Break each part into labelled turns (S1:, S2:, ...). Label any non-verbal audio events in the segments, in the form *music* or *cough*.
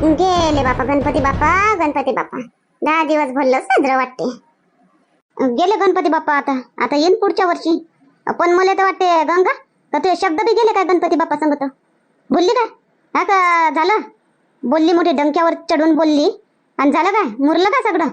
S1: गेले बापा गणपती बापा गणपती बापा. दहा दिवस भरलं साजरं वाटते. गेले गणपती बाप्पा आता. आता येईन पुढच्या वर्षी. पण मला तर वाटते गंगा का ते शब्द बी गेले काय गणपती बाप्पा सांगतो बोलली काय? हा का झालं? बोलली मोठी डंक्यावर चढून बोलली. आणि झालं काय? मुरलं का सगळं?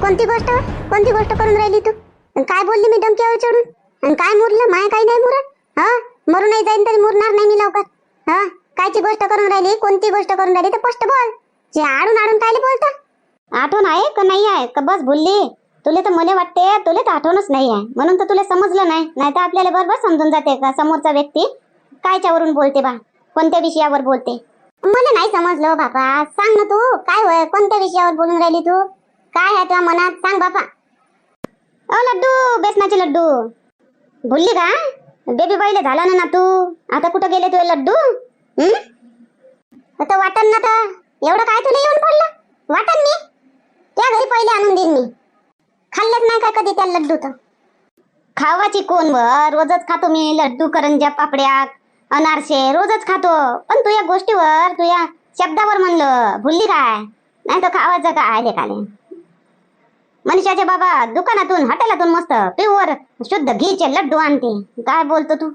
S1: कोणती गोष्ट? कोणती गोष्ट करून राहिली तू? आणि काय बोलली मी डंक्यावर चढून? आणि काय मुरलं? माय काही नाही मुरत? हा? मरू नाही जाईन तरी मुरणार नाही मी लवकर. हा? कायची गोष्ट करून राहिली? कोणती गोष्ट करून राहिली? तर स्पष्ट बोल. जे आडून आडून कायले बोलता? आठवण आहे का नाही आहे? का बस बोलली तुले तर मला वाटते तुले तर आठवणच नाही आहे. म्हणून तर तुला समजलं नाही. नाही तर आपल्याला बरोबर समजून जाते का? समोरचा व्यक्ती कायच्यावरून बोलते बा? कोणत्या विषयावर बोलते? मला नाही समजलं हो बापा. सांग ना तू. काय होय? कोणत्या विषयावर बोलून राहिली तू? काय आहे तुझ्या मनात? सांग बापा. अ लड्डू. बेसनाचे लड्डू. भुलली का? बेबी बाईले झाला ना ना तू? आता कुठं गेले तुझे लड्डू? हम्म? आता वाटण ना तर एवढं काय तुला येऊन पडलं? वाटण मी? त्या घरी पहिले आणून देईन मी. खाल्लेच नाही का कधी त्या लड्डू तर. खावाची कोण व? रोजच खातो मी. लड्डू करंज्या पापड्या अनारसे रोजच खातो. पण तू या गोष्टीवर तू या शब्दावर म्हणलं भुलली काय? नाही तर खावायचं का आले काले मनीषाचे बाबा दुकानातून हॉटेलातून मस्त प्युअर शुद्ध घीचे लड्डू आणते. काय बोलतो तू?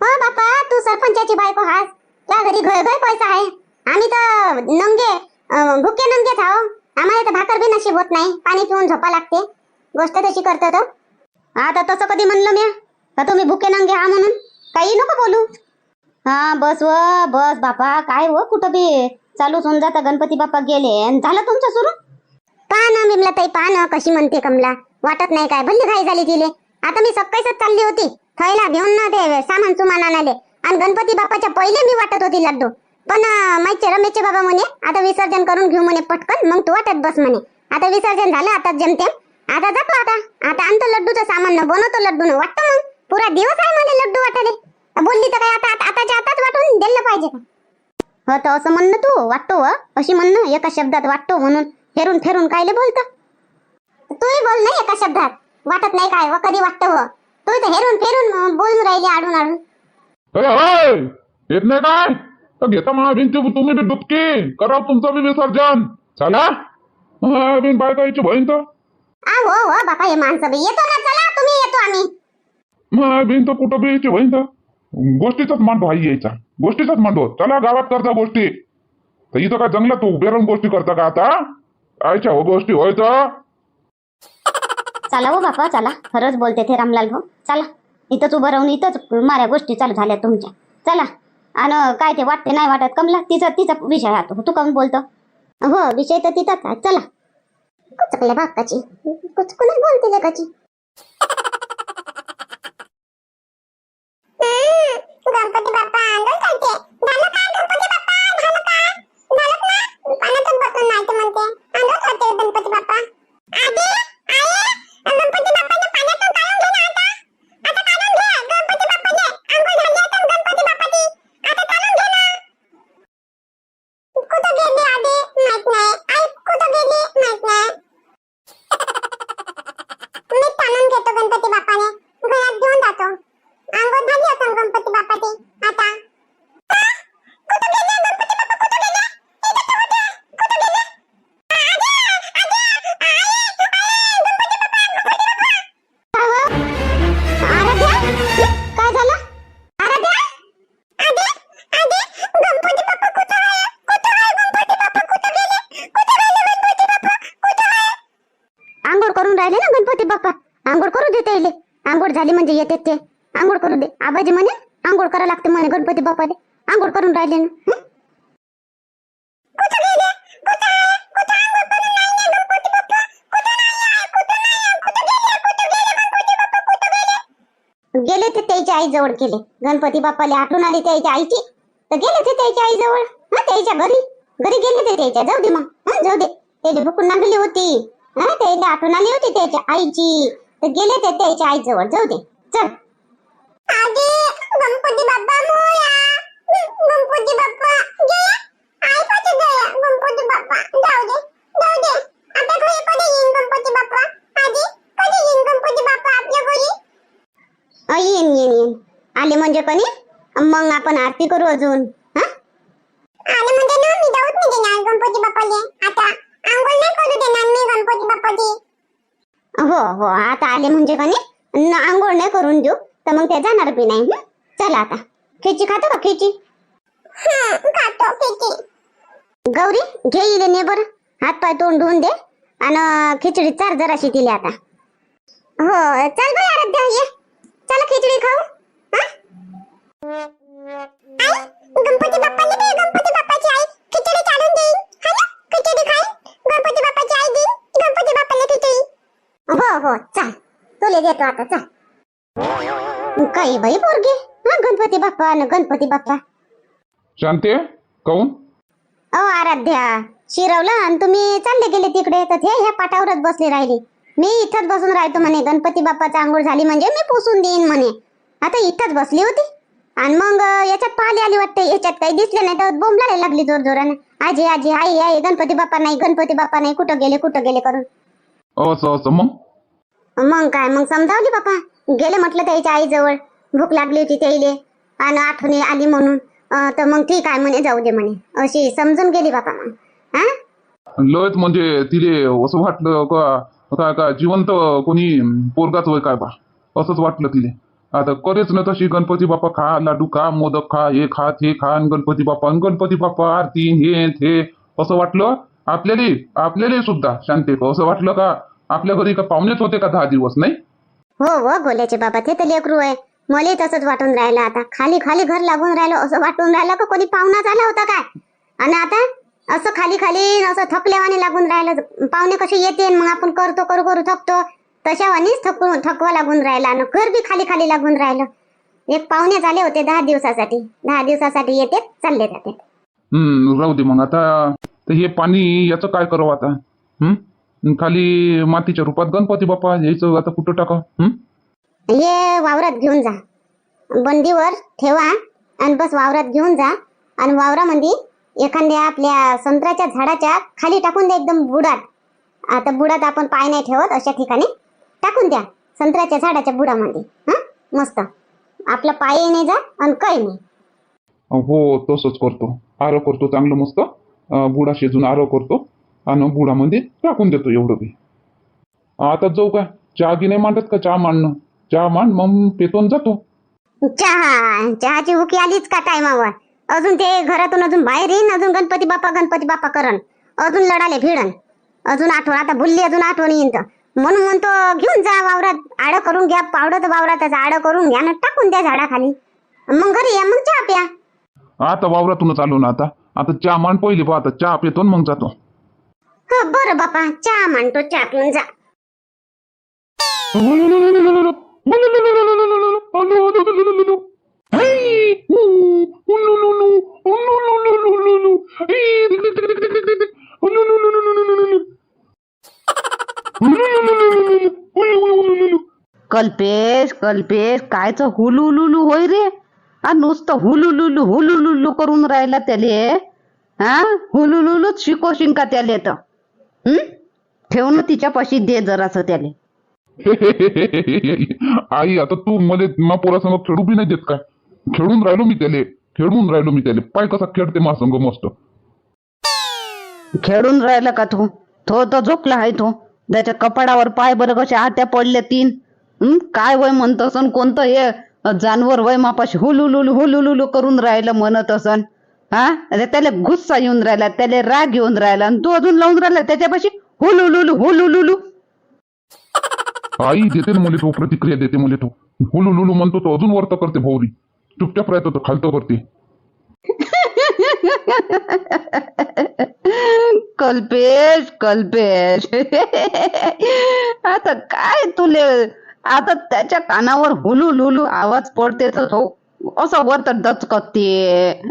S1: हा बापा तू सरपंचाची बायको हास. त्या घरी घर घय पैसा आहे. आम्ही तर नंगे भुके नंगे खाओ आम्हाला तर भाकर बी नशीब होत नाही. पाणी पिऊन झोपा लागते. गोष्ट तशी करतो तो. आता तसं कधी म्हणलं मी का तुम्ही भुके नंगे हा म्हणून? काही नको बोलू. हा बस व बस बापा. काय व कुठं बी? चालू होऊन जाता. गणपती बाप्पा गेले. झालं तुमचं सुरू? पहा ना बिमला ताई पहा ना कशी म्हणते कमला. वाटत नाही काय. भल्ली घाई झाली तिले. आता मी सकाळीच चालली होती. थैला घेऊन ना ते सामान सुमान आणाले आणि गणपती बाप्पाच्या पहिले मी वाटत होती लड्डू. पण माहिती रमेशचे बाबा म्हणे आता विसर्जन करून घेऊ म्हणे पटकन मग तू वाटत बस म्हणे. आता विसर्जन झालं आता जमतेम. आता जातो आता. आता आणतो लड्डूचं सामान न बनवतो लड्डू न वाटतो मग. पुरा दिवस आहे म्हणे लड्डू वाटाले बोलली तर काय आता आता- आताच्या आताच वाटून दिलं पाहिजे. का हो तर असं म्हणणं तू वाटतो व. अशी म्हणणं एका शब्दात वाटतो म्हणून. फेरून फेरून कायले बोलत? तूही बोल नाही एका शब्दात. वाटत नाही काय व कधी वाटतं व. तू तर हेरून फेरून बोलून राहिली आडून आडून.
S2: अरे होय येत नाही काय? तर घेता भिंती तुम्ही बी डुबकी. करा तुमचं बी विसर्जन. चला. हा, बिन बायकाईची बहीण तर.
S1: आ हो हो बापा हे माणसं बी येतो ना चला तुम्ही येतो आम्ही.
S2: तर कुठं बी यायची बहीण तर? गोष्टीचाच मांडो आई यायचा. गोष्टीचाच मांडो. चला गावात करता गोष्टी. तर इथं काय जंगलात उभे राहून गोष्टी करता का आता? आयच्या हो गोष्टी होय तर.
S1: चला हो बापा चला. खरंच बोलते ते रामलाल भाऊ. चला. इथंच उभं राहून इथंच माऱ्या गोष्टी चालू झाल्या तुमच्या. चला. आणि काय ते वाटते नाही वाटत कमला तिचा तिचा विषय राहतो. तू काऊन बोलतो? हो विषय तर तिथंच आहे. चला. कुचकल्या बापाची. कुचकूनच बोलते लेकाची. गणपती बाप्पा करते. झालं का गणपती बाप्पा? झालं का? झालं ना? पाण्यातच बसून नाही म्हणते. करते गणपती बाप्पा. आधी आई गणपती म्हणजे येते ते. आंघोळ करू दे. आबाजी म्हणे आंघोळ करा लागते म्हणे गणपती बाप्पाले. आंघोळ करून राहिले ना. गेले? ते त्याच्या आई जवळ गेले. गणपती बाप्पाले आठवण आली त्याच्या आईची. तर गेले ते त्याच्या आई जवळ हा त्याच्या घरी? घरी गेले ते त्याच्या. जाऊ दे मग. हा? जाऊ दे. त्याला भुकून लागली होती. हा? त्याला आठवण आली होती त्याच्या आईची. तर गेले ते त्याच्या आई जवळ जाऊ दे. चल. आजी गणपती बाप्पा मोया. गणपती बाप्पा जया. आई पाच जया. गणपती बाप्पा. जाऊ दे जाऊ दे. आता घरी कधी येईन गणपती बाप्पा? आजी कधी येईन गणपती बाप्पा आपल्या घरी? अ, येईन येईन येईन. आले म्हणजे कोणी? मग आपण आरती करू अजून. हा? आले म्हणजे
S3: देणार गणपती बाप्पाले. आता आंघोळ नाही करू देणार मी गणपती बाप्पाची
S1: हो हो. आता आले म्हणजे कोणी? आंघोळ नाही करून देऊ. तर मग ते जाणार बी नाही? चला आता. खिची खातो का खिची?
S3: हं, खातो
S1: गौरी घे इले ने बरं. हात पाय तोंड धुवून दे. आणि खिचडी चार जराशी दिली आता. हो चल बाई आराध्या ये. चला खिचडी खाऊ. हं?
S3: आई गणपती बाप्पाले दे गणपती बाप्पाची आई. खिचडी देईन. खिचडी खाईन. गणपती बाप्पाची आई देईन. गणपती बाप्पाला खिचडी.
S1: हो हो चल. तुले देतो आता चल. काही बाई पोरगी? हा गणपती बाप्पा न गणपती बाप्पा.
S2: शांते काऊन?
S1: अ आराध्या शिरवलं आणि तुम्ही चालले गेले तिकडे तर ते ह्या पाटावरच बसले राहिले. मी इथंच बसून राहतो म्हणे गणपती बाप्पाचा आंघोळ झाली म्हणजे मी पुसून देईन म्हणे. आता इथंच बसली होती. आणि मग याच्यात पाहिली आली वाटते याच्यात काही दिसले नाही तर बोंबलायला लागली जोर जोरानं आजी आजी आई आई गणपती बाप्पा नाही गणपती बाप्पा नाही कुठं गेले कुठं गेले करून.
S2: असं असं मग?
S1: मग काय मग समजावली बापा? गेले म्हटलं त्याच्या आईजवळ. भूक लागली होती त्याईले. आणि आठवणी आली म्हणून. तर मग ठीक आहे म्हणे जाऊ दे म्हणे. अशी समजून गेली बापा मग. हा?
S2: लयच म्हणजे तिले असं वाटलं का काय जिवंत कोणी पोरगाच होय काय बा? असंच वाटलं तिले. आता करेच ना तशी गणपती बाप्पा खा लाडू खा मोदक खा हे खा ते खा आणि गणपती बाप्पा आणि गणपती बाप्पा आरती हे ते. असं वाटलं? आपल्याला आपल्याला सुद्धा शांती असं वाटलं का? आपल्या घरी का पाहुणेच होते का दहा दिवस नाही?
S1: हो हो गोल्याचे बाबा ते तर लेकरू आहे. मला तसंच वाटून राहिलं आता. खाली खाली घर लागून राहिलं असं वाटून राहिलं का कोणी पाहुणा झाला होता काय? आणि आता असं खाली खाली असं थकल्यावाने लागून राहिलं. पाहुणे कसे येते मग आपण करतो करू करू थकतो. तशावानीच थकून थकवा लागून राहिला आणि घर बी खाली खाली लागून राहिलं. एक पाहुणे झाले होते दहा दिवसासाठी. दहा दिवसासाठी येते चालले जाते.
S2: हम्म राहू दे मग आता. हे पाणी याचं काय करावं आता? खाली मातीच्या रूपात गणपती बाप्पा यायचं आता कुठं टाका
S1: हे? वावरात घेऊन जा. बंदीवर ठेवा आणि बस वावरात घेऊन जा. आणि वावरामध्ये एखाद्या आपल्या संत्र्याच्या झाडाच्या खाली टाकून द्या एकदम बुडात. आता बुडात आपण पाय नाही ठेवत अशा ठिकाणी टाकून द्या संत्र्याच्या झाडाच्या बुडामध्ये. हा? मस्त. आपला पाय नाही जा आणि काही नाही.
S2: हो तसंच करतो. आरो करतो चांगलं मस्त. बुडा शिजून आरो करतो. आणि बुडामध्ये टाकून देतो एवढं बी. आता जाऊ काय चहा की नाही मांडत का चहा मांडणं? चहा मांड मग पेतून जातो.
S1: चहा चहाची हुकी आलीच का टायमावर अजून ते घरातून अजून बाहेर येईन अजून गणपती बाप्पा गणपती बाप्पा करण. अजून लढाले भिडन. अजून आठवण आता भुलली अजून आठवण येईन तर. म्हणून म्हणतो घेऊन जा वावरात आडं करून घ्या पावडं तर वावरातच आडं करून घ्या ना टाकून द्या झाडाखाली. मग घरी या मग चहा प्या.
S2: आता वावरातूनच आलो ना आता. आता चहा मांड पहिली आता चहा पेतो मग जातो.
S1: हो बरं बापा चहा मांडतो चहा पिऊन जा.
S4: कल्पेश कल्पेश कायचं हुलुलुलू होय रे? हा नुसतं हुलुलुलू हुलुलुलू करून राहिला त्याले हा हुलुलुलूच शिको शिंका त्याले तर? ठेव ना तिच्यापाशी दे जरासं त्याले. *laughs*
S2: आई आता तू मध्ये मा पोरासंग खेळू बी नाही देत काय? खेळून राहिलो मी त्याले खेळून राहिलो मी त्याले. पाय कसा खेळते मा संग मस्त.
S4: खेळून राहिला का तो? तो तर झोपला आहे तो. त्याच्या कपाडावर पाय बरं कसे आट्या पडले तीन. हं? काय वय म्हणत असन कोणतं हे? जानवर वय मापाशी हुलुलुलू हुलुलुलू करून राहिलं म्हणत असन. हा? अरे त्याला गुस्सा येऊन राहिला त्याला राग येऊन राहिला आणि तू अजून लावून राहिला त्याच्यापाशी हुलुलुलू हुलुलुलू.
S2: आई देते ना मुले तो प्रतिक्रिया देते मुले तो हुलू लुलू म्हणतो तो अजून वर्त करते भोवरी चुपचाप राहतो तो खालतो करते
S4: कल्पेश कल्पेश. आता काय तुले? आता त्याच्या कानावर हुलू लुलू आवाज पडते तर तो असं वर तर दचकते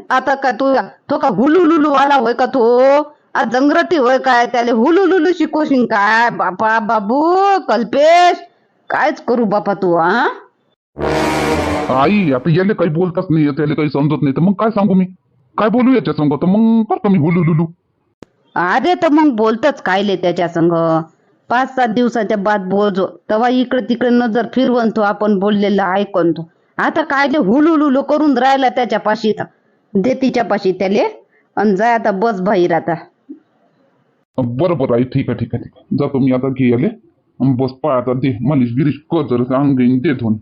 S4: आता का तू तो का हुलू लुलू वाला होय का तो? आज जंगरटी होय काय? त्याला हुलू लुलू शिकवशील काय? बापा बाबू कल्पेश कायच करू बापा तू हा
S2: आई आता याले काही बोलताच नाही त्याला काही समजत नाही. तर मग काय सांगू मी? काय बोलू याच्या संग? तर मग करतो मी हुलू लुलू
S4: अरे तर मग बोलतच कायले त्याच्या संग? पाच सात दिवसाच्या बाद बोलजो. तेव्हा इकडे तिकडे नजर फिरवून तो आपण बोललेलं ऐकून तो आता कायले हुलुलुलू करून राहिला त्याच्या पाशी दे तिच्या पाशी त्याले आणि जाय आता बस बाहेर आता.
S2: बरं बरं आई ठीक आहे ठीक आहे ठीक आहे. जातो मी आता घ्यायले बस पाय आता दे. मालिश गिरीश कर जरा अंग दे धुवून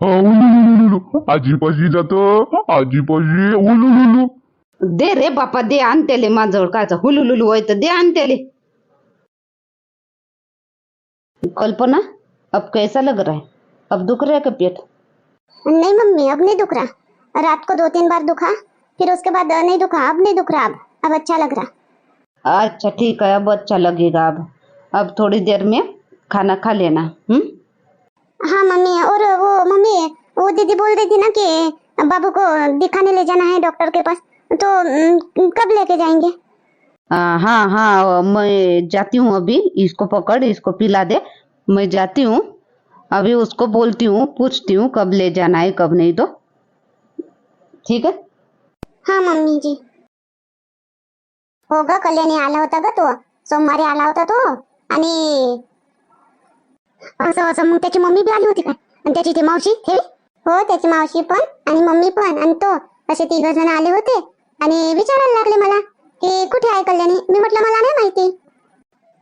S2: हो, उलुलुलुलु. आजीपाशी जातो. आजीपाशी उलुलुलु
S4: दे रे बापा दे आणतेले माझ्याजवळ. कायचा हुलुलुलु होय तर दे आणतेले कल्पना अब कैसा लग रहा है? अब दुख रहा है का पेट?
S1: नहीं मम्मी अब नहीं दुख रहा। रात को दो तीन बार दुखा फिर उसके बाद नहीं दुखा अब नहीं दुख रहा अब। अब अच्छा लग रहा।
S4: अच्छा ठीक है अब अच्छा लगेगा अब। अब थोड़ी देर में खाना खा लेना हम्म?
S1: हाँ मम्मी और वो मम्मी वो दीदी बोल रही थी ना कि बाबू को दिखाने ले जाना है डॉक्टर के पास तो कब लेके जाएँगे?
S4: आ, हाँ हाँ मैं जाती हूँ अभी इसको पकड़ इसको पिला दे। मैं जाती हूँ अभी उसको बोलती हूँ पूछती हूँ कब ले जाना है कब नहीं तो? ठीक है?
S1: हा मम्मी जी। हो ग कल्याणी आला होता ग तो? सोमवारी आला होता तो? आणि असं असं मग त्याची मम्मी बी आली होती काय आणि त्याची ती मावशी हे? हो त्याची मावशी पण आणि मम्मी पण आणि तो असे तिघ जण आले होते. आणि विचारायला लागले मला की कुठे आहे कल्याणी? मी म्हटलं मला नाही माहिती.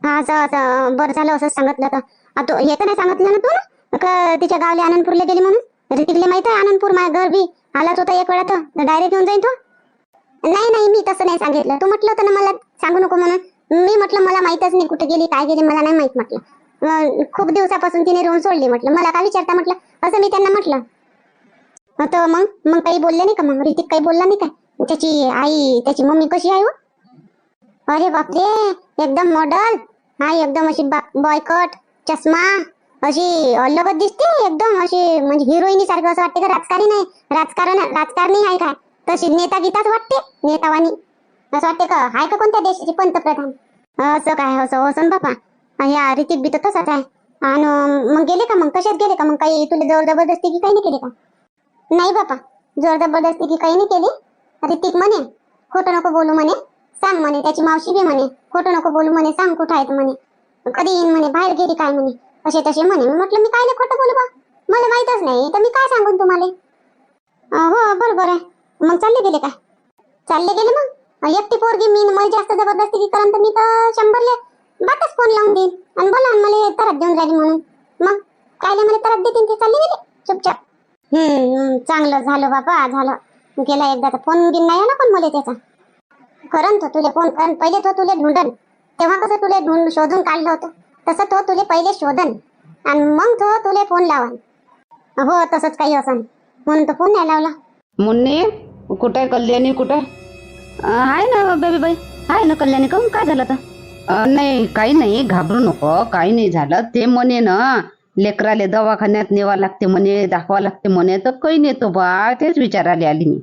S1: हा असं असं बरं झालं असं सांगितलं तर तो हे तर नाही सांगितलं ना तू ना? का तिच्या गावले आनंदपूरला गेली म्हणून? म्हणजे तिकडे माहीत आहे आनंदपूर माझ्या घर बी. आलाच होता एक वेळा तर. डायरेक्ट येऊन जाईन तो? नाही नाही मी तसं नाही सांगितलं. तू म्हटलं होतं ना मला सांगू नको म्हणून. मी म्हटलं मला माहीतच नाही कुठे गेली काय गेली मला नाही माहीत म्हटलं. खूप दिवसापासून तिने रोवून सोडली म्हटलं. मला काय विचारता म्हटलं? असं मी त्यांना म्हटलं. तर मग मग काही बोलले नाही का? मग ऋतिक काही बोलला नाही का? त्याची आई त्याची मम्मी कशी आहे हो? अरे बापरे एकदम मॉडल हा एकदम अशी बॉयकट चष्मा. अशी अल्लबत दिसते एकदम अशी म्हणजे हिरोईनी सारखं असं वाटते का राजकारणी नाही राजकारण राजकारणी आहे काय? तशी नेता गीताच वाटते नेतावानी. असं वाटते का? आहे का कोणत्या देशाची पंतप्रधान? असं काय असं असं बापा? या ऋतिक बी तर तसाच आहे. आणि मग गेले का मग? कशात गेले का मग? काही तुला जोर जबरदस्ती की काही नाही केली का? नाही बापा. जोर जबरदस्ती की काही नाही केली. ऋतिक म्हणे खोटं नको बोलू म्हणे सांग म्हणे त्याची मावशी बी म्हणे खोटं नको बोलू म्हणे सांग कुठं आहे तू म्हणे. कधी येईन म्हणे? बाहेर गेली काय म्हणे? असे तसे म्हणे. मी म्हटलं मी काय खोटं बोलू बा? मला माहीतच नाही. तर मी काय सांगून तुम्हाला? हो बरोबर आहे. मग चालले गेले काय? चालले गेले मग? एकटी पोरगी मी मला जास्त जबरदस्ती करन तर मी तर शंभरले बातच फोन लावून देईन. आणि बोला मला तरत देऊन राहिली म्हणून. मग कायले मला तरत देतील ते? चालले गेले? चुपचाप. हम्म चांगलं झालं बाबा झालं. गेला एकदा तर फोन बिन नाही ना पण मला त्याचा? करन तो तुले फोन करन. पहिले तो तुले ढूंढन. तेव्हा कसं तुले ढूंढ शोधून काढलं होतं. तसं तो तुले पहिले शोधन. आणि मग तो तुले फोन लावन. हो तसंच काही असन म्हणून तो फोन नाही लावला.
S4: मुन्नी कुठे कल्याणी कुठे? आहे? ना बेबी बाई आहे ना कल्याणी काहून काय झालं तर नाही काही नाही घाबरू नको काही नाही झालं. ते म्हणे ना लेकराले दवाखान्यात नेवा लागते म्हणे दाखवा लागते म्हणे तर काही नेतो बा तेच विचारायला आली मी.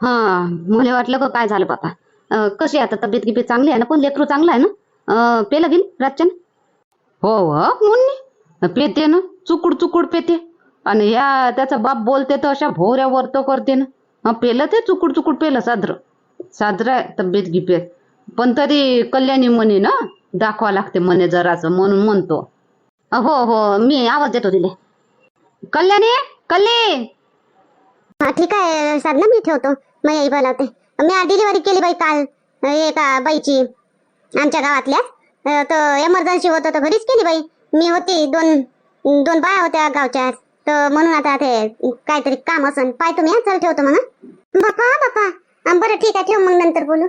S5: हा मला वाटलं का काय झालं बाबा. अं, कशी आहे आता? तब्येत गिब्येत चांगली आहे ना? पण लेकरू चांगलं आहे ना? पेलं गेली रातच्या
S4: हो हो मुन्नी पेते ना चुकूड चुकूड पेते. आणि ह्या त्याचा बाप बोलते तर अशा भोवऱ्या वरतो करते ना. पेलं ते चुकूड चुकूड पेलं साजरं साजरं आहे तब्येत गिपेत पण तरी कल्याणी म्हणे ना दाखवा लागते म्हणे जराचं म्हणून म्हणतो.
S5: हो हो मी आवाज देतो तिले.
S4: कल्याणी कल्ली!
S1: हा ठीक आहे साधना मी ठेवतो. मग आई बोलावते. मी डिलिव्हरी केली बाई काल एका बाईची आमच्या गावातल्या. तर एमर्जन्सी होतं तर घरीच केली बाई. मी होती दोन दोन बाया होत्या गावच्या. तर म्हणून आता ते काहीतरी काम असन. पाय तुम्ही चल ठेवतो मग बापा बापा. बरं ठीक आहे ठेव मग नंतर बोलू.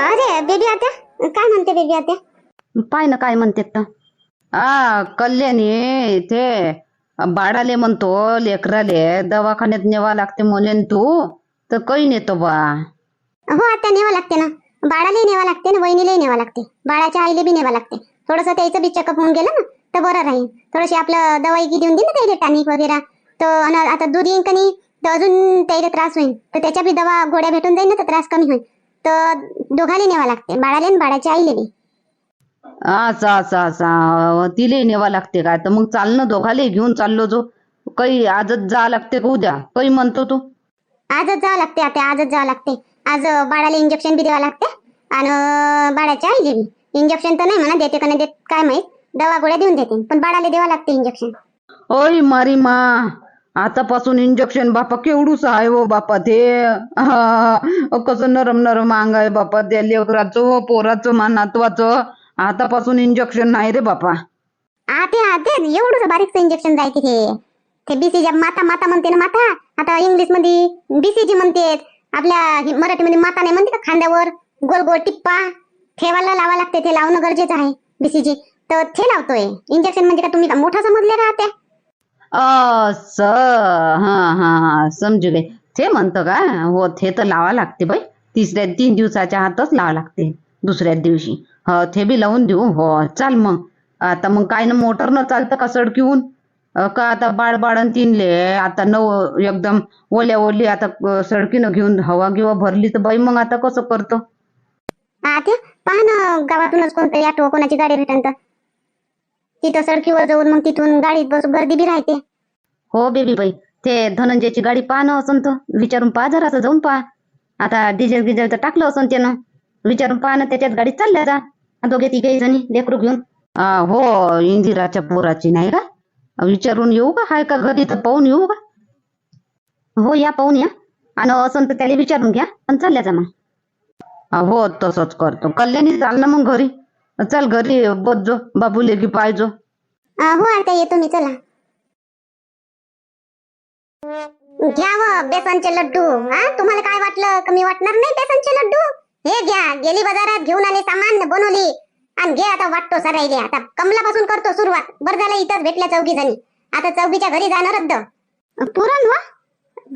S1: अरे बेबी आत्या. काय म्हणते बेबी आत्या?
S5: पाय ना काय म्हणते तर.
S4: आ कल्याणी ते बाळाले म्हणतो लेकराले दवाखान्यात नेवा लागते म्हणे तू. तर काही नेतो बा.
S1: हो आता न्यावं लागते ना. बाळालाही न्यावं लागते ना वहिनीलाही न्यावं लागते. बाळाच्या आईला बी न्यावं लागते. थोडंसं त्याचं बी चेकअप होऊन गेलं ना तर बरं राहील. थोडीशी आपलं दवाई गी देऊन दे ना त्याला टॅनिक वगैरे. तर आता दूध येईन का नाही तर अजून त्याला त्रास होईल. तर त्याच्या बी दवा गोळ्या भेटून जाईल ना तर त्रास कमी होईल. तर दोघाला न्यावं लागते बाळाला आणि बाळाच्या आईला बी.
S4: असं असं असं. तिले नेवा लागते काय? तर मग चाल ना दोघाले घेऊन चाललो जो. काही आजच जा लागते का उद्या? काही म्हणतो तू?
S1: आजच जावं लागते आता आजच जावं लागते. आज बाळाला इंजेक्शन बी द्यावं लागते आणि बाळाच्या आईला बी इंजेक्शन तर नाही म्हणा देते का नाही देत काय माहीत. दवा गोळ्या देऊन देते पण बाळाला द्यावं लागते इंजेक्शन
S4: ओय मारी मा आतापासून इंजेक्शन बापा केवढूच आहे हो बापा ते. हा, कसं नरम नरम अंग आहे बापा त्या लेकराचं पोराचं मा नातवाचं. आतापासून इंजेक्शन नाही रे बापा.
S1: आते आते एवढंच बारीकचं इंजेक्शन जायचे ते. ते बीसीजी माता माता म्हणते ना माता आता इंग्लिशमध्ये बीसीजी म्हणते आपल्या मराठीमध्ये माता नाही म्हणते का? खांद्यावर गोल गोल टिप्पा ठेवायला लावा लागते ते लावणं गरजेचं आहे बीसीजी तर ते लावतोय. इंजेक्शन म्हणजे का तुम्ही का मोठा समजले का त्या
S4: अस हा हा समजू गे ते म्हणतं का हो ते तर लावा लागते बाई. तिसऱ्या तीन दिवसाच्या आतच लावा लागते दुसऱ्या दिवशी. हो ते बी लावून देऊ. हो चाल मग. आता मग काय ना मोटरनं चालतं का सडकीहून? का आता बाळ बाळन तीनले आता नव एकदम ओल्या ओली आता सडकीनं घेऊन हवा गिवा भरली तर बाई मग आता कसं करतो?
S1: आते पहा ना गावातूनच कोणतरी ऑटो कोणाची गाडी भेटेन तर. तिथं सडकीवर जाऊन मग तिथून गाडीत बस गर्दी बी राहते.
S5: हो बेबी बाई ते धनंजयची गाडी पाहणं असं तर विचारून पहा जरासं जाऊन पहा. आता डिझेल गिझेल तर टाकलं असं त्यानं. विचारून पहा ना त्याच्यात गाडीत चालल्या जा. दोघे तिघे जणी लेकरू घेऊन.
S4: हो इंदिराच्या पोराची नाही का? विचारून येऊ का? हाय का घरी तर पाहून येऊ का?
S5: हो या पाहून या. आणि असं तर त्याला विचारून घ्या पण चालल्या जा मग.
S4: हो तसंच करतो. कल्याणी चाल ना मग घरी. चल घरी बसजो बाबू लेगी पाहिजो
S1: हो आता येतो मी चला. घ्या व बेसनचे लड्डू. हा तुम्हाला काय वाटलं? कमी वाटणार नाही बेसनचे लड्डू? हे घ्या गेली बाजारात घेऊन आले सामान बनवली. आणि घे आता वाटतो सरायले आता कमलापासून करतो सुरुवात. बरं झालं इथंच भेटल्या चौघी जणी आता चौघीच्या घरी जाणार रद्द. पुरण वा?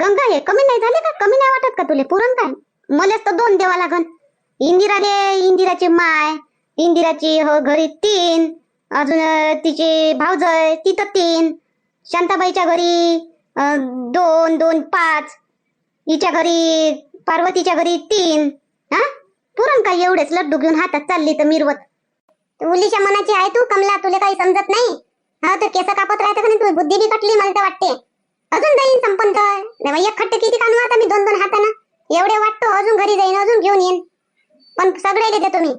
S1: गंगा हे कमी नाही झाले का? कमी नाही वाटत का तुले? पुरण काय? मलाच तर दोन देवा लागन. इंदिराले इंदिराची माय इंदिराची हो घरी तीन अजून तिची तिचे भावजय तिथं तीन. शांताबाईच्या घरी दोन दोन पाच. हिच्या घरी पार्वतीच्या घरी तीन. हा? पुरण काय? एवढेच लड्डू घेऊन हातात चालली तर मिरवत. मुलीच्या मनाची आहे तू कमला तुला काही समजत नाही? हा तर केस कापत राहते का नाही तुझी बुद्धी बी कटली मला तर वाटते. अजून जाईन संपन तर. नाही एक खट्टे किती कानू आता मी दोन दोन हातानं? एवढे वाटतो अजून घरी जाईन अजून घेऊन येईन. पण सगळे देतो मी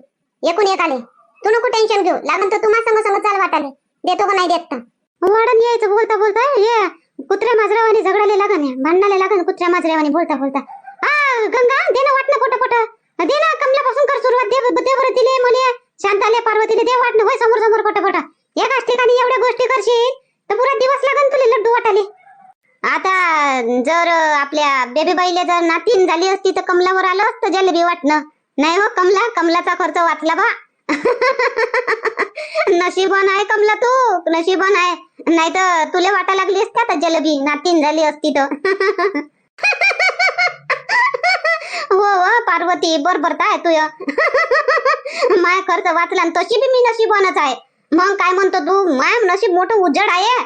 S1: एकूण एक आले. तू नको टेन्शन घेऊ. लागन तर तुम्हा संग संग चाल वाटाले देतो का नाही देत तर? हो, यायचं बोलता बोलता. ये. कुत्र्या माजरावानी झगडाले लागन भांडणाले लागन कुत्र्या माजरावानी बोलता बोलता. हा गंगा दे ना वाटणं पोट पोट दे ना कमल्यापासून कर सुरुवात. दे बरं तिले मले. शांताले पार्वतीले देव वाटणं होय समोर समोर पोट एकाच ठिकाणी एवढ्या गोष्टी करशील? तर पुरा दिवस लागन तुले लड्डू वाटाले. आता जर आपल्या बेबी बाईला जर नातीन झाली असती तर कमलावर आलं असतं जलेबी वाटणं. नाही हो कमला कमलाचा खर्च वाचला बा. *laughs* नशीबन आहे कमला तू नशीबन आहे. नाही तर तुला वाटा लागली असत्या आता जलेबी नातीन झाली असती तर. *laughs* हो हो पार्वती बरोबर काय तू *laughs* माय खर्च वाचला तशी बी मी नशीबनच आहे. मग काय म्हणतो तू? माय नशीब मोठं उजड आहे.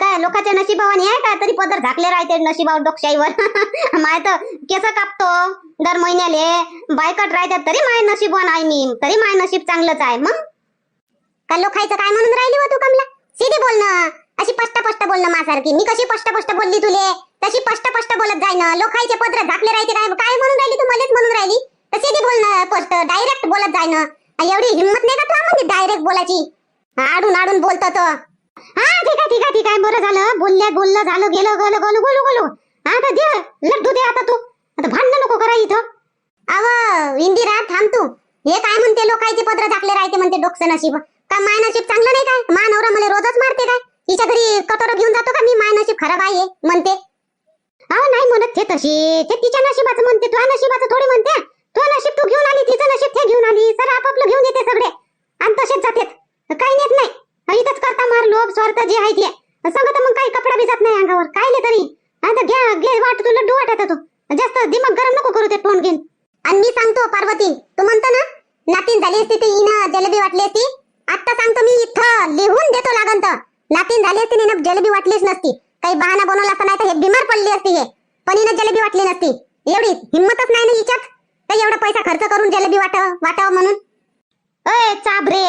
S1: काय लोकांच्या नशिबावानी आहे काय तरी पदर झाकले राहते नशिबावर डोकशाईवर *laughs* माय तर केस कापतो दर महिन्याले. बायकट राहते तरी माय नशिबवान आहे मी. तरी माय नशीब चांगलंच आहे. मग? का लोखायचं काय म्हणून राहिली तू कमला? सीधी बोल ना अशी पष्ट पष्ट बोल ना माझ्यासारखी. मी कशी पष्ट पष्ट बोलली तुले? तशी पष्ट पष्ट बोलत जाय ना. लोकांचे पत्र झाकले राहते काय? काय म्हणून राहिली तू? मलेच म्हणून राहिली? तसे सीधी बोल ना पष्ट डायरेक्ट बोलत जाय ना. एवढी हिंमत नाही का तुला म्हणजे डायरेक्ट बोलायची? आडून आडून बोलतो तो. हा ठीक आहे ठीक आहे ठीक आहे. बरं झालं. बोलल्या बोललं झालं गेलं गेलं गोलू गोलू गोलू आता दे लड्डू दे आता तू. आता भांडण नको करा इथं. अव इंदिरा थांब तू. हे काय म्हणते? लोकांचे पत्र झाकले राहते म्हणते डोकसं नशीब. का माय नशीब चांगलं नाही काय? मानवरा मला रोजच मारते काय? तिच्या घरी कटोरं घेऊन जातो का मी? माय नशीब खराब आहे म्हणते. अहो नाही म्हणत ते तशी. ते तिच्या नशिबाचं म्हणते तुझ्या नशिबाचं थोडी म्हणते. तुझं नशीब तू घेऊन आली तिचं नशीब ते घेऊन आली. सर आपापलं घेऊन येते सगळे. आणि तसेच जातेत. काही नेत नाही. इथंच करता मार लोभ स्वार्थ जे आहे ते. सांगत मग काही कपडा भिजत नाही अंगावर. काय तरी? आता घ्या घे वाट तू लड्डू वाटत तू. जास्त दिमाग गरम नको करू ते तोंड घेऊन. आणि मी सांगतो पार्वती तू म्हणतो ना नातीन झाली असती तर इन जलेबी वाटली असती. आता सांगतो मी इथं लिहून देतो लागन तर. नातीन झाली असती हिनं जलेबी वाटलीच नसती. काही बहाना बनवला असता नाही तर हे बिमार पडली असती हे. पण हिनं जलेबी वाटली नसती. एवढी हिंमतच नाही ना हिच्यात? तर एवढा पैसा खर्च करून जलेबी वाट वाटावं म्हणून? अय चाब रे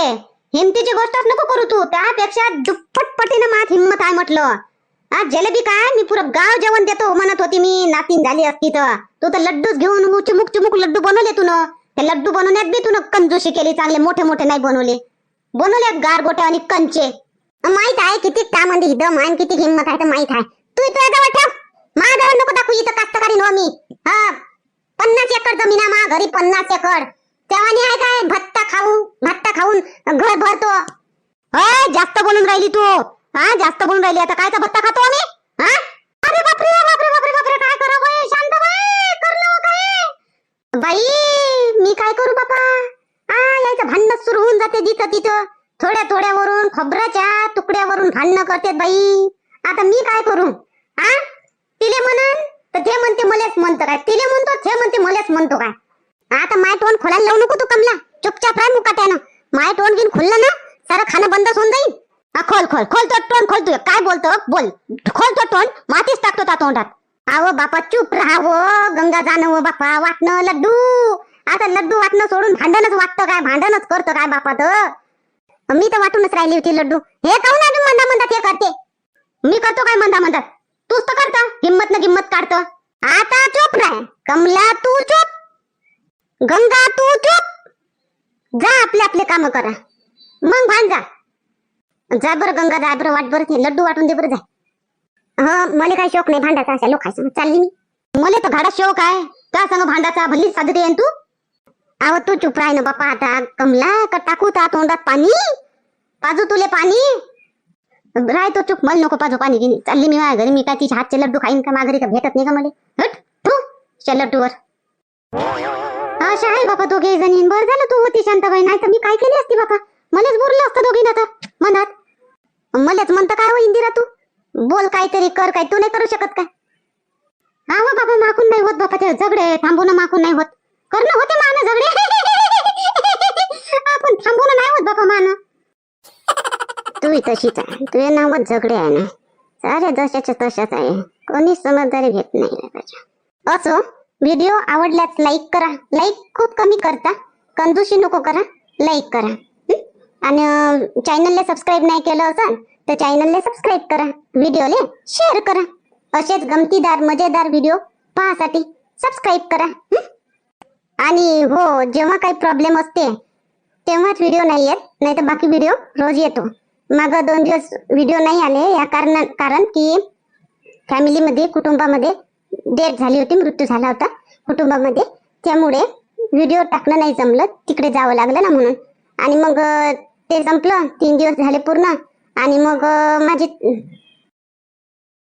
S1: हिमतीची गोष्टच नको करू तू. त्यापेक्षा दुप्पट पटीनं मात हिंमत आहे म्हटलं. आज जलेबी काय? मी पुरं गाव जेवण देतो म्हणत होती मी. नातीन झाली असती तर. तू तर लड्डूच घेऊन चिमुक चिमुक लड्डू बनवले तू न ते लड्डू बनवण्यात बी तू कंजूशी केली. चांगले मोठे मोठे नाही बनवले. बनवले गारगोटे आणि कंचे. माहीत आहे किती त्यामध्ये दम आहे किती हिंमत आहे तर माहीत आहे. तू तुझ्या जवळ ठेव माझ्या नको दाखवू इथं कास्तकारी नो मी. हा पन्नास एकर जमीन आहे माझ्या घरी पन्नास एकर. तेव्हा आहे काय? भत्ता खाऊ भत्ता खाऊन घर भरतो. अय जास्त बोलून राहिली तू. हा जास्त बोलून राहिली. आता कायचा भत्ता खातो आम्ही? हा? अरे बापरे बापरे बापरे बापरे काय करू बाई? शांत बाई करलो काय बाई मी काय करू बापा? आ यायचं भांडण सुरू होऊन जाते जिथं तिथं. थोड्या थोड्यावरून खबराच्या तुकड्यावरून भांडणं करते बाई. आता मी काय करू? हा तिले म्हणन? तर ते म्हणते मलेच म्हणतो काय? तिले म्हणतो ते म्हणते मलेच म्हणतो काय? आता माय तोंड खोलायला लावू नको तू कमला. चुपचाप राह मुकाट्यानं. माय टोन घेऊन खुललं ना सारं खाणं बंद होऊन जाईल. खोल खोल खोल तो तोंड खोल तू काय बोलतो? बोल. खोल तो तोंड. मातीच टाकतो त्या तोंडात. आव बापा चुप राहावं. गंगा जाणं बापा वाटणं लड्डू. आता लड्डू वाटणं सोडून भांडणच वाटतं काय? भांडणच करतो काय बापा तर? मी तर वाटूनच राहिली होती लड्डू. हे काऊन अजून मंदा मंदात हे करते? मी करतो काय मंदा मंदात तूच तर करतो. हिंमत न किंमत काढत. आता चुप राह. कमला तू चुप. गंगा तू चुप. जा आपले आपले काम करा. मग भान जा. जा बरं गंगा जा बरं वाट बरं ते. लड्डू वाटून दे बरं जा. हा मला काय शौक नाही भांडाचा अशा लोकांसंग चालली मी. मला तर घाडा शौक आहे. त्या संग भांडाचा भल्ली साजरी आहे तू. अहो तू चुप राह ना बापा आता कमला का टाकू ता तोंडात पाणी? पाजू तुले पाणी? राय तो चुप. मला नको पाजू पाणी गिनी चालली मी माझ्या घरी. मी काय तिच्या हातचे लड्डू खाईन का? माझ्या घरी का भेटत नाही का मला? हट. तू लड्डूवर. अशा आहे बापा दोघे जणी. बरं झालं तू होती शांताबाई. नाही तर मी काय केली असती बापा मलाच बोरलं असतं दोघींना तर. मनात. मलाच म्हणतं काय हो इंदिरा तू? बोल काहीतरी कर काय? तू नाही करू शकत काय? हा हो बाबा माकून नाही होत बापा ते झगडे थांबून माकून नाही होत. करणं होते मान झगडे. आपण थांबवणं नाही होत बाबा मान. तू तशीच आहे तुझे नावच झगडे आहे ना. सारे जशाच्या तशाच आहे. कोणी समजदारी घेत नाही असो व्हिडिओ आवडल्यास लाईक करा. लाईक खूप कमी करता. कंजूशी नको करा. लाईक करा. आणि चॅनलला सबस्क्राईब नाही केलं असाल तर चॅनलला सबस्क्राईब करा. व्हिडिओले शेअर करा. असेच गमतीदार मजेदार व्हिडिओ पाहासाठी सबस्क्राईब करा. आणि हो जेव्हा काही प्रॉब्लेम असते तेव्हाच व्हिडिओ नाही येत नाही तर बाकी व्हिडिओ रोज येतो. मागं दोन दिवस व्हिडिओ नाही आले या कारण कारण की फॅमिलीमध्ये कुटुंबामध्ये डेथ झाली होती मृत्यू झाला होता कुटुंबामध्ये. त्यामुळे व्हिडिओ टाकणं नाही जमलं तिकडे जावं लागलं ना म्हणून. आणि मग ते संपलं तीन दिवस झाले पूर्ण. आणि मग माझी